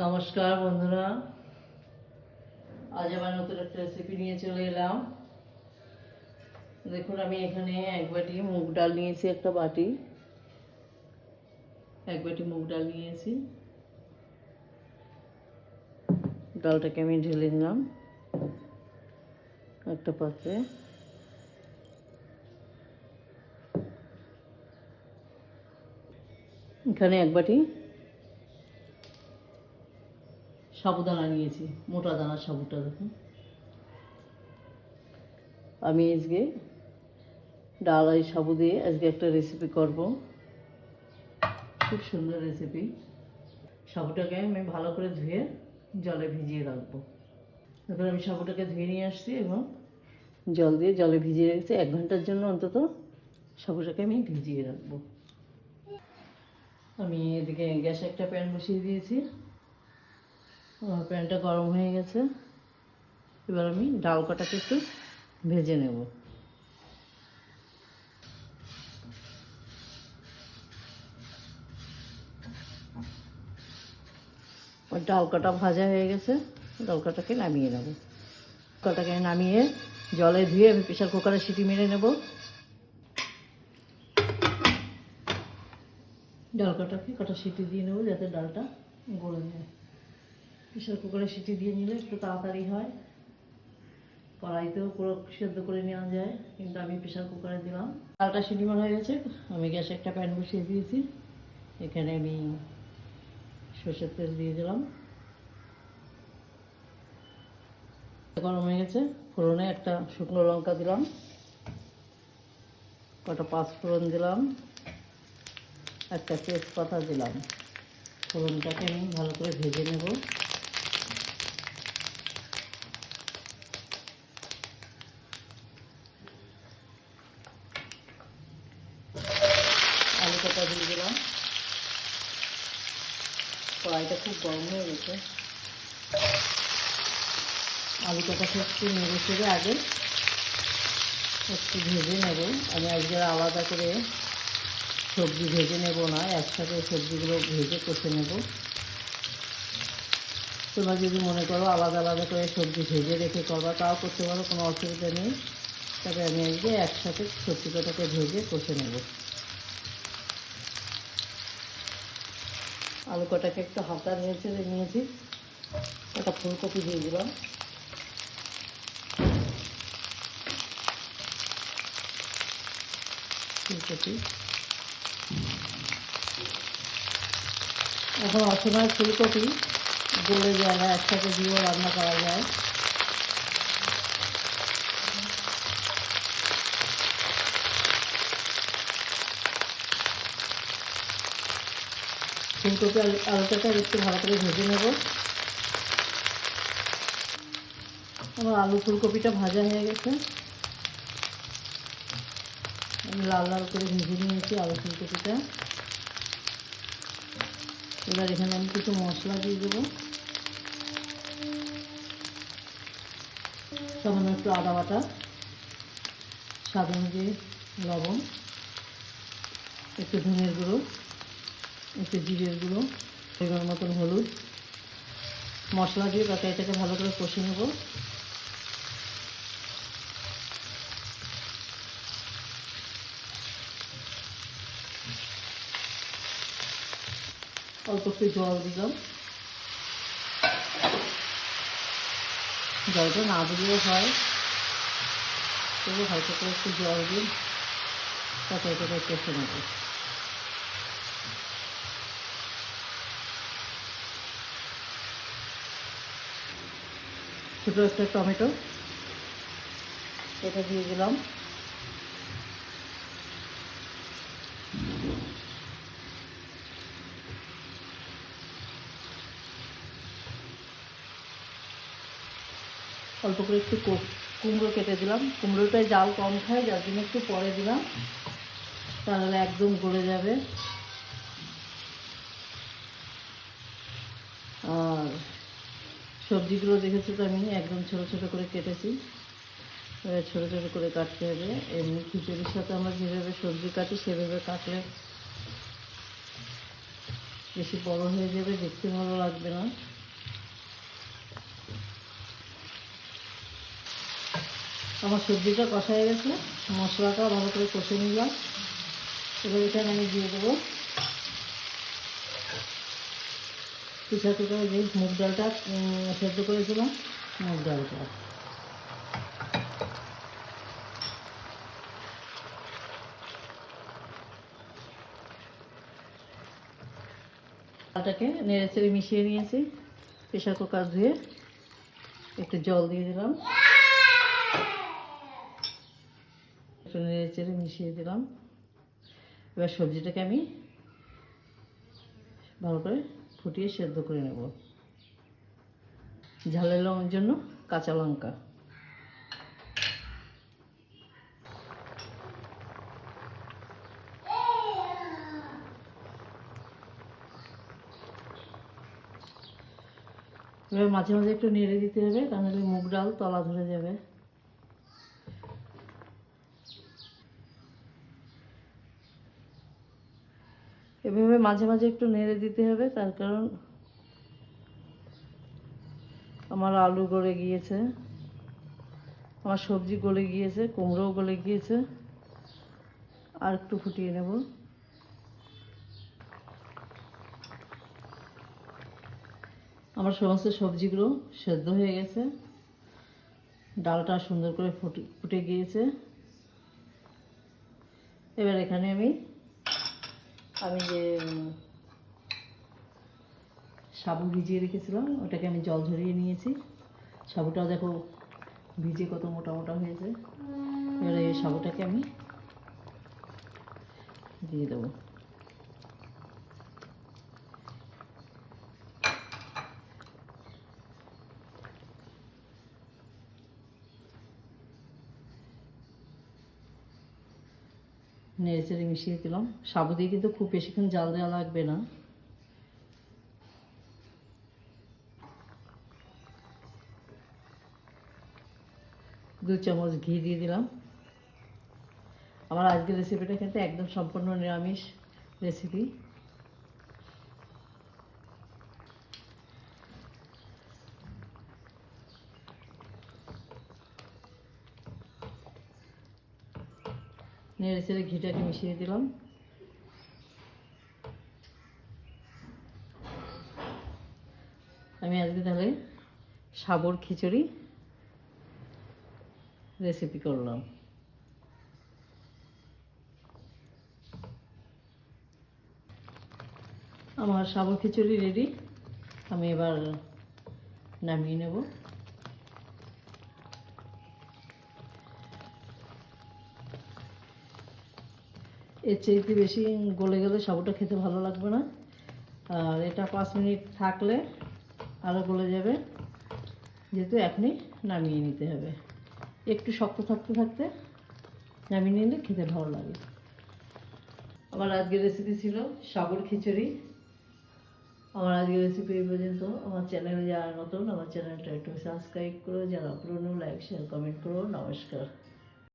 নমস্কার, বন্ধুরা। আজ আবার নতুন একটা রেসিপি নিয়ে চলে এলাম। দেখুন, আমি এখানে এক বাটি মুগ ডাল নিয়েছি একটা বাটি। এক বাটি মুগ ডাল নিয়েছি। ডালটাকে আমি ঢেলে নিলাম একটা পাত্রে। এখানে এক বাটি সাবুদানা নিয়েছি মোটা দানার সাবুটা দেখুন। আমি আজকে ডাল আর সাবু দিয়ে আজকে একটা রেসিপি করব। খুব সুন্দর রেসিপি সাবুটাকে আমি ভালো করে ধুয়ে জলে ভিজিয়ে রাখব। তারপর আমি সাবুটাকে ধুয়ে নিয়ে আসছি এবং জল দিয়ে জলে ভিজিয়ে রেখেছি এক ঘণ্টার জন্য অন্তত। সাবুটাকে আমি ভিজিয়ে রাখব। আমি এদিকে গ্যাসে একটা প্যান বসিয়ে দিয়েছি। আমার প্যানটা গরম হয়ে গেছে। এবার আমি ডাল কাটাকে একটু ভেজে নেব। ডাল কাটা ভাজা হয়ে গেছে, ডাল কাটাকে নামিয়ে নেব। কাটাকে নামিয়ে জলে ধুয়ে আমি প্রেশার কুকারে সিটি মেরে নেব। ডাল কাটাকে কটা সিটি দিয়ে নেব যাতে ডালটা গলে যায়। প্রেশার কুকারে সিটি দিয়ে নিলে একটু তাড়াতাড়ি হয়। কড়াইতেও পুরো সেদ্ধ করে নেওয়া যায়, কিন্তু আমি প্রেশার কুকারে দিলাম। ডালটা সিটি মারা হয়ে গেছে, আমি গ্যাসে একটা প্যান বসিয়ে দিয়েছি। এখানে আমি সর্ষের তেল দিয়ে দিলাম। গরম হয়ে গেছে, ফোড়নে একটা শুকনো লঙ্কা দিলাম। কটা পাঁচ ফোড়ন দিলাম। একটা তেজপাতা দিলাম। ফোড়নটাকে আমি ভালো করে ভেজে নেব। আলু দিয়ে দিলাম। কড়াইটা খুব গরম হয়ে গেছে। আলু কাটাকে একটু নেড়ে চেড়ে আগে একটু ভেজে নেব। আমি আজকে আলাদা করে সবজি ভেজে নেব না, একসাথে সবজিগুলো ভেজে কষে নেব। তোমরা যদি মনে করো আলাদা আলাদা করে সবজি ভেজে রেখে করবা, তাও করতে পারো, কোনো অসুবিধা নেই। তবে আমি আজকে একসাথে কটাকে ভেজে কষে নেব। আলু কটাকে একটু হালকা নিয়েছি নিয়েছি। একটা ফুলকপি দিয়ে দিলাম। ফুলকপি। এখন অসময় ফুলকপি গলে যায় না একসাথে দিয়েও রান্না করা যায়। ফুলকপি আলু আলুটাকে একটু ভালো করে ভেজে নেব। আমার আলু ফুলকপিটা ভাজা হয়ে গেছে। আমি লাল লাল করে ভেজে নিয়েছি আলু ফুলকপিটা। এবার এখানে আমি কিছু মশলা দিয়ে দেবো। সামান্য একটু আদা বাটা স্বাদ অনুযায়ী লবণ, একটু ধনের গুঁড়ো। একটু জিরের গুঁড়ো এবার মতন হলুদ। মশলা দিয়ে তরকারিটাকে ভালো করে কষে নেব। অল্প একটু জল দিলাম। জলটা না দিলেও হয়। তবু হালকা করে একটু জল দিন তরকারিটাকে কষে নেব। ছোটো একটা টমেটো। এটা দিয়ে দিলাম। অল্প করে একটু কুমড়ো কেটে দিলাম। কুমড়োটায় জাল কম খায় যার জন্য একটু পরে দিলাম। তাহলে একদম গলে যাবে আর সবজিগুলো দেখেছি তো আমি? একদম ছোটো ছোটো করে কেটেছি। ছোটো ছোটো করে কাটতে হবে। এমনি খিচুড়ির সাথে আমরা যেভাবে সবজি কাটি, সেভাবে কাটলে বেশি বড় হয়ে যাবে, দেখতে ভালো লাগবে না। আমার সবজিটা কষা হয়ে গেছে। মশলাটা ভালো করে কষে নিলাম। এবার এখানে আমি দিয়ে দেবো পিঠা থেকে যে মুগ ডালটা সেদ্ধ করেছিলাম, মুগ ডালটা। ডালটাকে নেড়ে চেড়ে মিশিয়ে নিয়েছি প্রেশার কুকার ধুয়ে একটু জল দিয়ে দিলাম। একটু নেড়ে চেড়ে মিশিয়ে দিলাম। এবার সবজিটাকে আমি ভালো করে ফুটিয়ে সেদ্ধ করে নেব। ঝালের লঙ্কার জন্য কাঁচা লঙ্কা। এবার মাঝে মাঝে একটু নেড়ে দিতে হবে তা নাহলে মুগ ডাল তলা ধরে যাবে। এভাবে মাঝে মাঝে একটু নেড়ে দিতে হবে, তার কারণ আমার আলু গলে গিয়েছে, আমার সবজি গলে গিয়েছে, কুমড়োও গলে গিয়েছে, আর একটু ফুটিয়ে নেব। আমার সমস্ত সবজিগুলো সেদ্ধ হয়ে গেছে, ডালটা সুন্দর করে ফুটে ফুটে গিয়েছে। এবার এখানে আমি আমি যে সাবু ভিজিয়ে রেখেছিলাম, ওটাকে আমি জল ঝরিয়ে নিয়েছি। সাবুটাও দেখো ভিজে কত মোটা মোটা হয়েছে। এবারে সাবুটাকে আমি দিয়ে দেবো। নেড়ে চেড়ে মিশিয়ে দিলাম। সাবু দিয়ে কিন্তু খুব বেশিক্ষণ জাল দেওয়া লাগবে না। দু চামচ ঘি দিয়ে দিলাম। আমার আজকের রেসিপিটা কিন্তু একদম সম্পূর্ণ নিরামিষ রেসিপি নেড়ে চেড়ে ঘিটাকে মিশিয়ে দিলাম। আমি আজকে তাহলে সাবর খিচুড়ি রেসিপি করলাম। আমার সাবর খিচুড়ি রেডি আমি এবার নামিয়ে নেব। এর চাইতে বেশি গলে গেলে সাবুটা খেতে ভালো লাগবে না। আর এটা পাঁচ মিনিট থাকলে আরও গলে যাবে। যেহেতু এখনই নামিয়ে নিতে হবে। একটু শক্ত থাকতে থাকতে নামিয়ে নিলে খেতে ভালো লাগে। আমার আজকের রেসিপি ছিল সাবুর খিচুড়ি। আমার আজকের রেসিপি এই পর্যন্ত। আমার চ্যানেলে যারা নতুন, আমার চ্যানেলটা একটু সাবস্ক্রাইব করো, যারা পুরনো লাইক শেয়ার কমেন্ট করো। নমস্কার।